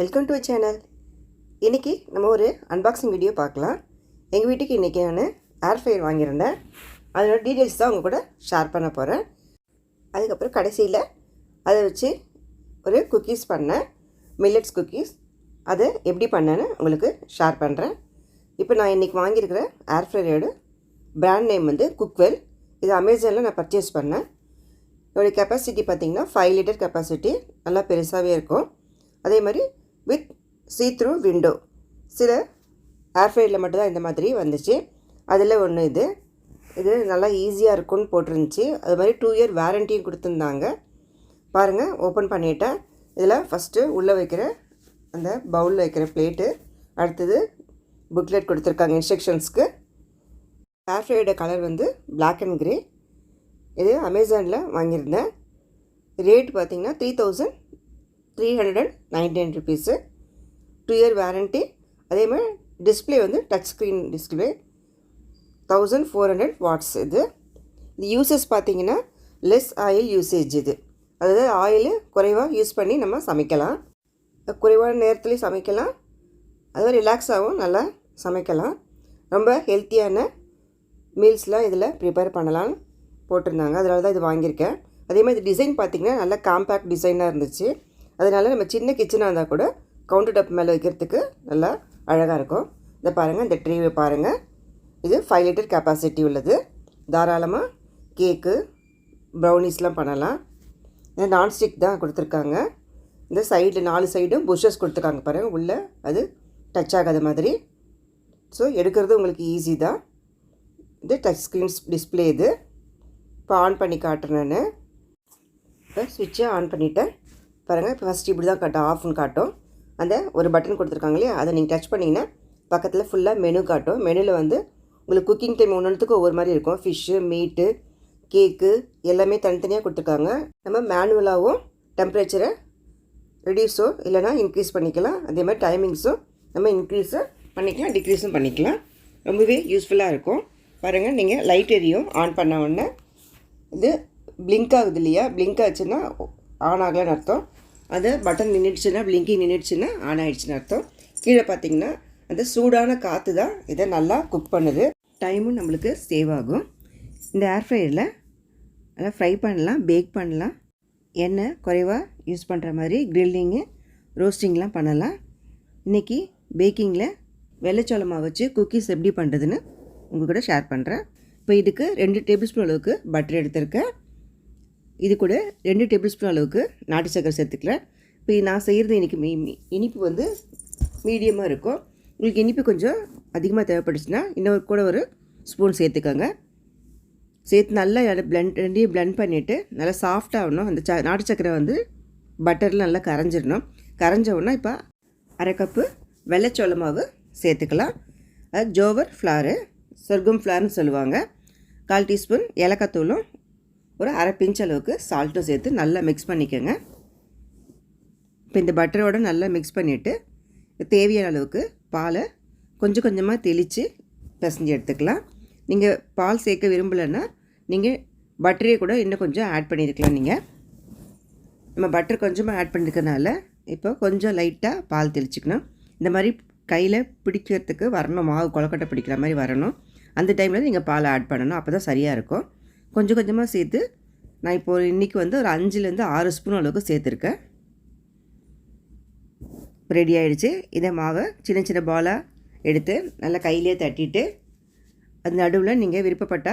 Welcome to channel இன்றைக்கி நம்ம ஒரு அன்பாக்சிங் வீடியோ பார்க்கலாம். எங்கள் வீட்டுக்கு இன்றைக்கி நான் ஏர் ஃப்ரையர் வாங்கியிருந்தேன். அதோட டீட்டெயில்ஸ் தான் உங்கள் கூட ஷேர் பண்ண போகிறேன் அதுக்கப்புறம் கடைசியில் அதை வச்சு ஒரு குக்கீஸ் பண்ணேன். மில்லட்ஸ் குக்கீஸ் அதை எப்படி பண்ணேன்னு உங்களுக்கு ஷேர் பண்ணுறேன் இப்போ நான் இன்றைக்கி வாங்கியிருக்கிற ஏர் ஃப்ரையரோட பிராண்ட் நேம் வந்து குக்வெல் இது அமேசானில் நான் பர்ச்சேஸ் பண்ணேன். இதோடைய கெப்பாசிட்டி பார்த்திங்கன்னா ஃபைவ் லிட்டர் கெப்பாசிட்டி நல்லா பெருசாகவே இருக்கும். அதே மாதிரி வித் சீ த்ரூ விண்டோ சில ஏர்ஃப்ரைடில் மட்டும்தான் இந்த மாதிரி வந்துச்சு. அதில் ஒன்று இது. இது நல்லா ஈஸியாக இருக்கும்னு போட்டிருந்துச்சு. அது மாதிரி டூ இயர் வாரண்டியும் கொடுத்துருந்தாங்க. பாருங்கள் ஓப்பன் பண்ணிட்டேன். இதில் ஃபஸ்ட்டு உள்ளே வைக்கிற அந்த பவுலில் வைக்கிற பிளேட்டு அடுத்தது புக்லெட் கொடுத்துருக்காங்க இன்ஸ்ட்ரக்ஷன்ஸ்க்கு ஏர்ஃப்ரையோட கலர் வந்து பிளாக் அண்ட் க்ரே இது அமேசானில் வாங்கியிருந்தேன். ரேட் பார்த்திங்கன்னா three thousand three hundred and ninety nine rupees two year warranty அதேமாதிரி டிஸ்பிளே வந்து touch screen display thousand four hundred watts இது. இது யூசஸ் பார்த்தீங்கன்னா லெஸ் ஆயில் யூசேஜ் இது. அதாவது ஆயில் குறைவாக யூஸ் பண்ணி நம்ம சமைக்கலாம். குறைவான நேரத்துலேயும் சமைக்கலாம். அதுவும் ரிலாக்ஸாகவும் நல்லா சமைக்கலாம். ரொம்ப ஹெல்த்தியான மீல்ஸ்லாம் இதில் ப்ரிப்பேர் பண்ணலாம்னு போட்டிருந்தாங்க. அதனால தான் இது வாங்கியிருக்கேன். அதே மாதிரி டிசைன் பார்த்திங்கன்னா நல்லா காம்பேக்ட் டிசைனாக இருந்துச்சு. அதனால் நம்ம சின்ன கிச்சனாக இருந்தால் கூட கவுண்டர் டாப் மேலே வைக்கிறதுக்கு நல்லா அழகாக இருக்கும். இதை பாருங்கள் இந்த ட்ரீவை பாருங்கள் இது ஃபைவ் லிட்டர் கெப்பாசிட்டி உள்ளது. தாராளமாக கேக்கு ப்ரௌனிஸ்லாம் பண்ணலாம். இந்த நான்ஸ்டிக் தான் கொடுத்துருக்காங்க. இந்த சைடில் நாலு சைடும் புஷ்ஷஸ் கொடுத்துருக்காங்க பாருங்கள் உள்ளே அது டச் ஆகாத மாதிரி. ஸோ எடுக்கிறது உங்களுக்கு ஈஸி தான். இது டச் ஸ்க்ரீன்ஸ் டிஸ்பிளே இது. இப்போ ஆன் பண்ணி காட்டுறேன் நான். இப்போ சுவிட்சை ஆன் பண்ணிவிட்டேன் பாருங்கள் இப்போ ஃபஸ்ட்டு இப்படி தான் காட்டும் ஆஃப்னு காட்டும். அந்த ஒரு பட்டன் கொடுத்துருக்காங்க இல்லையா? அதை நீங்கள் டச் பண்ணிங்கன்னா பக்கத்தில் ஃபுல்லாக மெனு காட்டும். மெனுவில் வந்து உங்களுக்கு குக்கிங் டைம் ஒன்றுத்துக்கு ஒவ்வொரு மாதிரி இருக்கும். ஃபிஷ்ஷு மீட்டு கேக்கு எல்லாமே தனித்தனியாக கொடுத்துருக்காங்க. நம்ம மேனுவலாகவும் டெம்பரேச்சரை ரெடியூஸோ இல்லைனா இன்க்ரீஸ் பண்ணிக்கலாம். அதே மாதிரி டைமிங்ஸும் நம்ம இன்க்ரீஸும் பண்ணிக்கலாம் டிக்ரீஸும் பண்ணிக்கலாம். ரொம்பவே யூஸ்ஃபுல்லாக இருக்கும். பாருங்கள் நீங்கள் லைட் எரியும். ஆன் பண்ண உடனே இது பிளிங்க் ஆகுது இல்லையா? பிளிங்க் ஆச்சுன்னா ஆன் ஆகலன்னு அர்த்தம். அது பட்டன் நின்றுடுச்சுன்னா பிளிங்கிங் நின்றுடுச்சுன்னா ஆன் ஆகிடுச்சுன்னு அர்த்தம். கீழே பார்த்தீங்கன்னா அந்த சூடான காற்று தான் இதை நல்லா குக் பண்ணுது. டைமும் நம்மளுக்கு சேவ் ஆகும். இந்த ஏர் ஃப்ரையரில் நல்லா ஃப்ரை பண்ணலாம் பேக் பண்ணலாம். எண்ணெய் குறைவாக யூஸ் பண்ணுற மாதிரி க்ரில்லிங்கு ரோஸ்டிங்லாம் பண்ணலாம். இன்றைக்கி பேக்கிங்கில் வெள்ளைச்சோள மாவு வச்சு குக்கீஸ் எப்படி பண்ணுறதுன்னு உங்கள் கூட ஷேர் பண்ணுறேன் இப்போ இதுக்கு ரெண்டு டேபிள் ஸ்பூன் அளவுக்கு பட்டர் எடுத்திருக்கேன். இது கூட ரெண்டு டேபிள் ஸ்பூன் அளவுக்கு நாட்டு சக்கரை சேர்த்துக்கிறேன் இப்போ நான் செய்கிறது இன்றைக்கி மீ மீ- இனிப்பு வந்து மீடியமாக இருக்கும். உங்களுக்கு இனிப்பு கொஞ்சம் அதிகமாக தேவைப்பட்டுச்சுன்னா இன்னொரு கூட ஒரு ஸ்பூன் சேர்த்துக்கோங்க. சேர்த்து நல்லா பிளெண்ட் ரெண்டையும் பிளெண்ட் பண்ணிவிட்டு நல்லா சாஃப்டாகணும் அந்த ச நாட்டு சக்கரை வந்து பட்டரில் நல்லா கரைஞ்சிடணும். கரைஞ்சவுடனே இப்போ அரை கப்பு வெள்ளைச்சோள மாவு சேர்த்துக்கலாம். அது ஜோவர் ஃப்ளாரு சொர்க்கம் ஃப்ளார்னு சொல்லுவாங்க. கால் டீஸ்பூன் ஏலக்காய் தூளும் ஒரு அரை பிஞ்ச் அளவுக்கு சால்ட்டும் சேர்த்து நல்லா மிக்ஸ் பண்ணிக்கோங்க. இப்போ இந்த பட்டரோடு நல்லா மிக்ஸ் பண்ணிவிட்டு தேவையான அளவுக்கு பாலை கொஞ்சம் கொஞ்சமாக தெளித்து பிசைஞ்சு எடுத்துக்கலாம். நீங்கள் பால் சேர்க்க விரும்பலைன்னா நீங்கள் பட்டரே கூட இன்னும் கொஞ்சம் ஆட் பண்ணியிருக்கலாம் நீங்கள் நம்ம பட்டர் கொஞ்சமாக ஆட் பண்ணிருக்கனால இப்போ கொஞ்சம் லைட்டாக பால் தெளிச்சுக்கணும். இந்த மாதிரி கையில் பிடிக்கிறதுக்கு வரணும் மாவு கொலக்கட்டை பிடிக்கிற மாதிரி வரணும். அந்த டைமில் நீங்கள் பால் ஆட் பண்ணணும் அப்போ தான் சரியாக இருக்கும். கொஞ்சம் கொஞ்சமாக சேர்த்து நான் இப்போ இன்றைக்கி வந்து ஒரு அஞ்சுலேருந்து ஆறு ஸ்பூன் அளவுக்கு சேர்த்துருக்கேன். ரெடி ஆகிடுச்சு இதை மாவை சின்ன சின்ன பாலாக எடுத்து நல்லா கையிலே தட்டிட்டு அது நடுவில் நீங்கள் விருப்பப்பட்ட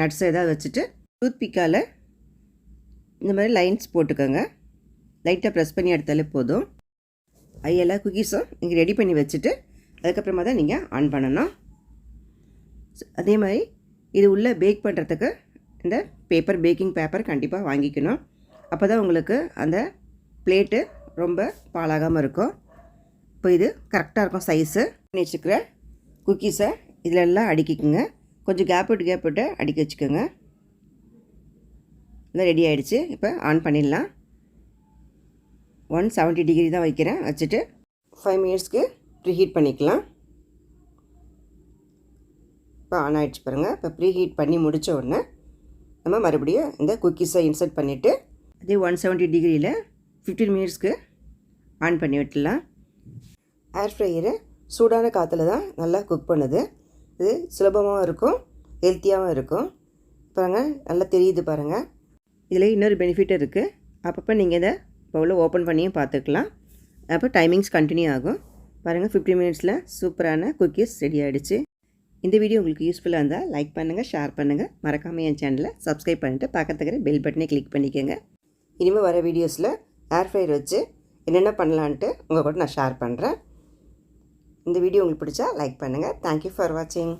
நட்ஸை ஏதாவது வச்சுட்டு டூத்பிக்கால் இந்த மாதிரி லைன்ஸ் போட்டுக்கோங்க. லைட்டாக ப்ரெஸ் பண்ணி எடுத்தாலே போதும். ஐயெல்லாம் எல்லா குக்கீஸும் நீங்கள் ரெடி பண்ணி வச்சுட்டு அதுக்கப்புறமா தான் நீங்கள் ஆன் பண்ணணும். அதே மாதிரி இது உள்ளே பேக் பண்ணுறதுக்கு இந்த பேப்பர் பேக்கிங் பேப்பர் கண்டிப்பாக வாங்கிக்கணும். அப்போ தான் உங்களுக்கு அந்த பிளேட்டு ரொம்ப பாழாகாமல் இருக்கும். இப்போ இது கரெக்டாக இருக்கும் சைஸு வச்சுக்கிற குக்கீஸை இதில் எல்லாம் அடுக்கிக்குங்க. கொஞ்சம் கேப் விட்டு கேப் விட்டு அடுக்கி வச்சுக்கோங்க. இதான் ரெடி ஆகிடுச்சு இப்போ ஆன் பண்ணிடலாம். ஒன் செவன்ட்டி டிகிரி தான் வைக்கிறேன். வச்சுட்டு ஃபைவ் மினிட்ஸ்க்கு ப்ரீ ஹீட் பண்ணிக்கலாம். இப்போ ஆன் ஆகிடுச்சு பாருங்கள் இப்போ ப்ரீ ஹீட் பண்ணி முடித்த உடனே நம்ம மறுபடியும் இந்த குக்கீஸை இன்சர்ட் பண்ணிவிட்டு அதே ஒன் செவன்ட்டி டிகிரியில் ஃபிஃப்டீன் மினிட்ஸ்க்கு ஆன் பண்ணி விட்டுலாம் ஏர் ஃப்ரையரு சூடான காற்றுல தான் நல்லா குக் பண்ணுது. இது சுலபமாகவும் இருக்கும் ஹெல்த்தியாகவும் இருக்கும். பாருங்கள் நல்லா தெரியுது பாருங்கள் இதில் இன்னொரு பெனிஃபிட் இருக்குது அப்பப்போ நீங்கள் இதை பவுலில் ஓப்பன் பண்ணியும் பார்த்துக்கலாம். அப்போ டைமிங்ஸ் கண்டினியூ ஆகும். பாருங்கள் ஃபிஃப்டி மினிட்ஸில் சூப்பரான குக்கீஸ் ரெடி ஆகிடுச்சு இந்த வீடியோ உங்களுக்கு யூஸ்ஃபுல்லாக இருந்தால் லைக் பண்ணுங்கள் ஷேர் பண்ணுங்கள் மறக்காமல் என் சேனலை சப்ஸ்கிரைப் பண்ணிட்டு பக்கத்துக்கிற பெல் பட்டனை கிளிக் பண்ணிக்கோங்க. இனிமேல் வர வீடியோஸில் ஏர் ஃப்ரையர் வச்சு என்னென்ன பண்ணலான்ட்டு உங்கள் கூட நான் ஷேர் பண்ணுறேன் இந்த வீடியோ உங்களுக்கு பிடிச்சா லைக் பண்ணுங்கள் தேங்க்யூ ஃபார் வாட்சிங்